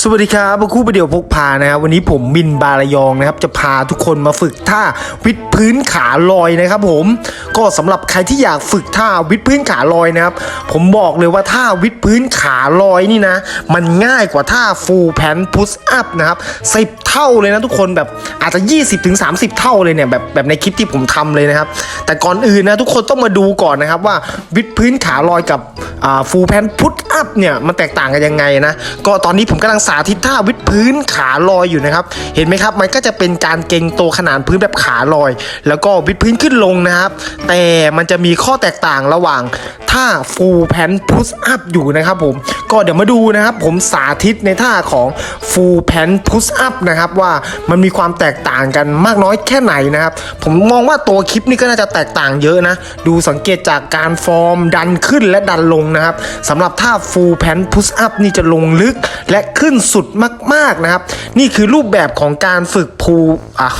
สวัสดีครับพวกคู่ประเดี๋ยวพกพานะครับวันนี้ผมมินบาลยองนะครับ จะพาทุกคนมาฝึกท่าวิดพื้นขาลอยนะครับ ผมก็สำหรับใครที่อยากฝึกท่าวิดพื้นขาลอยนะครับ ผมบอกเลยว่าท่าวิดพื้นขาลอยนี่นะ มันง่ายกว่าท่าฟูลแพนพุชอัพนะครับสิบเท่าเลยนะทุกคนแบบอาจจะ 20-30เท่าเลยเนี่ยแบบแบบในคลิปที่ผมทำเลยนะครับ แต่ก่อนอื่นนะทุกคนต้องมาดูก่อนนะครับว่าวิดพื้นขาลอยกับฟูลแพนพุชอัพเนี่ยมันแตกต่างกันยังไงนะ ก็ตอนนี้ผมกำลังสาธิตท่าวิดพื้นขาลอยอยู่นะครับ เห็นไหมครับ มันก็จะเป็นการเกรงตัวขนานพื้นแบบขาลอย แล้วก็วิดพื้นขึ้นลงนะครับ แต่มันจะมีข้อแตกต่างระหว่างท่า full pan push up อยู่นะครับผม ก็เดี๋ยวมาดูนะครับ ผมสาธิตในท่าของ full pan push up นะครับว่ามันมีความแตกต่างกันมากน้อยแค่ไหนนะครับ ผมมองว่าตัวคลิปนี้ก็น่าจะแตกต่างเยอะนะ ดูสังเกตจากการฟอร์มดันขึ้นและดันลงนะครับสำหรับท่า full pan push up นี่จะลงลึกและขึ้นสุดมากๆนะครับ นี่คือรูปแบบของการฝึกพูอะ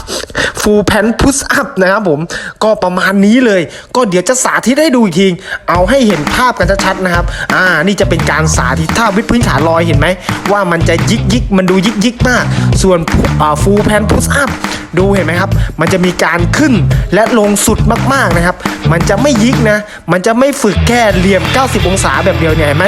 full pan push up นะครับผมก็ประมาณนี้เลย ก็เดี๋ยวจะสาธิตให้ดูอีกที เอาให้เห็นภาพกันชัดๆนะครับ อ่า นี่จะเป็นการสาธิตท่าวิดพื้นขาลอยเห็นไหม ว่ามันจะยิกยิกมันดูยิกยิกมาก ส่วนอ่า full pan push up ดูเห็นไหมครับ มันจะมีการขึ้นและลงสุดมากๆนะครับ มันจะไม่ยิกนะ มันจะไม่ฝึกแค่เหลี่ยม 90 องศาแบบเดียวเนี่ยเห็นไหม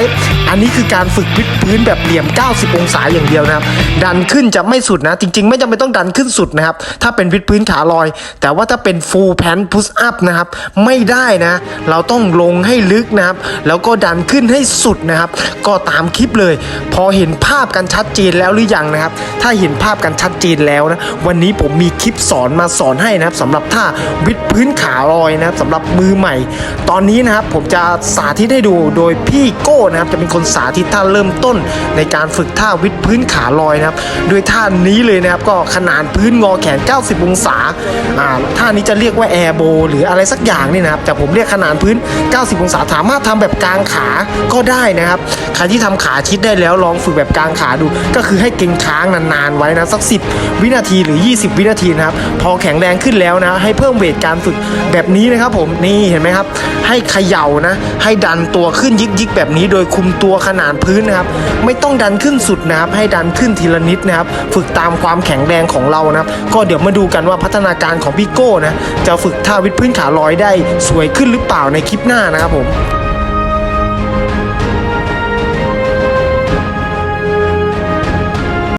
อันนี้คือการฝึกวิดพื้นแบบเหลี่ยม 90 องศาอย่างเดียวนะครับ ดันขึ้นจะไม่สุดนะ จริง ๆ ไม่จำเป็นต้องดันขึ้นสุดนะครับ ถ้าเป็นวิดพื้นขาลอย แต่ว่าถ้าเป็น full pan push up นะครับ ไม่ได้นะ เราต้องลงให้ลึกนะครับ แล้วก็ดันขึ้นให้สุดนะครับ ก็ตามคลิปเลย พอเห็นภาพกันชัดเจนแล้วหรือยังนะครับ ถ้าเห็นภาพกันชัดเจนแล้วนะ วันนี้ผมมีคลิปสอนมาสอนให้นะครับสำหรับท่าวิดพื้นขาลอยนะครับสำหรับมือใหม่ ตอนนี้นะครับผมจะสาธิตให้ดูโดยพี่โก้นะครับจะเป็นคนสาธิตท่าเริ่มต้นในการฝึกท่าวิดพื้นขาลอยนะครับด้วยท่านี้เลยนะครับก็ขนานพื้นงอแขน 90 องศาอ่าท่านี้จะเรียกว่าแอร์โบหรืออะไรสักอย่างนี่นะครับแต่ผมเรียกขนานพื้น 90 องศาสามารถทำแบบกลางขาก็ได้นะครับใครที่ทำขาชิดได้แล้วลองฝึกแบบกลางขาดู ก็คือให้เก่งค้างนานๆไว้นะสัก 10 วินาทีหรือ 20 วินาทีนะครับพอแข็งแรงขึ้นแล้วนะ ให้เพิ่มเวทการฝึกแบบนี้นะครับผมนี่เห็นไหมครับ ให้เขย่านะ ให้ดันตัวขึ้นยิกๆแบบนี้ โดยคุมตัวขนานพื้นนะครับ ไม่ต้องดันขึ้นสุดนะครับ ให้ดันขึ้นทีละนิดนะครับ ฝึกตามความแข็งแรงของเรานะครับ ก็เดี๋ยวมาดูกันว่าพัฒนาการของพี่โก้นะจะฝึกท่าวิดพื้นขาลอยได้สวยขึ้นหรือเปล่าในคลิปหน้านะครับผม